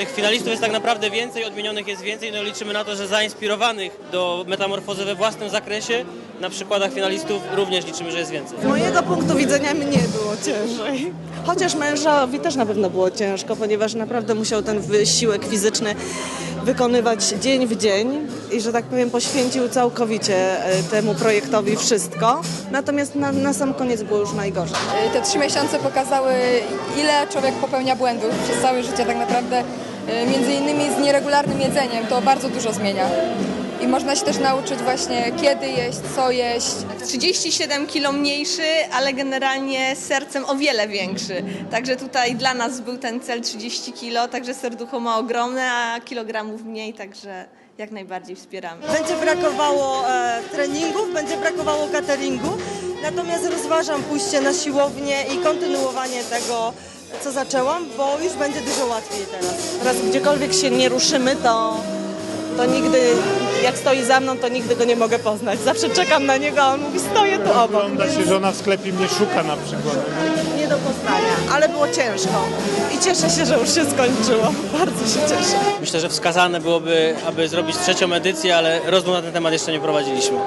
Tych finalistów jest tak naprawdę więcej, odmienionych jest więcej, no liczymy na to, że zainspirowanych do metamorfozy we własnym zakresie, na przykładach finalistów również liczymy, że jest więcej. Z mojego punktu widzenia mnie było ciężej. Chociaż mężowi też na pewno było ciężko, ponieważ naprawdę musiał ten wysiłek fizyczny wykonywać dzień w dzień i, że tak powiem, poświęcił całkowicie e, temu projektowi wszystko. Natomiast na, na sam koniec było już najgorzej. Te trzy miesiące pokazały, ile człowiek popełnia błędów przez całe życie tak naprawdę. y, Między innymi z nieregularnym jedzeniem to bardzo dużo zmienia. I można się też nauczyć właśnie kiedy jeść, co jeść. 37 kilo mniejszy, ale generalnie z sercem o wiele większy. Także tutaj dla nas był ten cel 30 kilo, także serducho ma ogromne, a kilogramów mniej, także jak najbardziej wspieramy. Będzie brakowało e, treningów, będzie brakowało cateringu, natomiast rozważam pójście na siłownię i kontynuowanie tego, co zaczęłam, bo już będzie dużo łatwiej teraz. Teraz gdziekolwiek się nie ruszymy, to, jak stoi za mną, to nigdy go nie mogę poznać. Zawsze czekam na niego, a on mówi, stoję tu obok. Wygląda się, że ona w sklepie mnie szuka na przykład. Nie do poznania, ale było ciężko. I cieszę się, że już się skończyło. Bardzo się cieszę. Myślę, że wskazane byłoby, aby zrobić trzecią edycję, ale rozmów na ten temat jeszcze nie prowadziliśmy.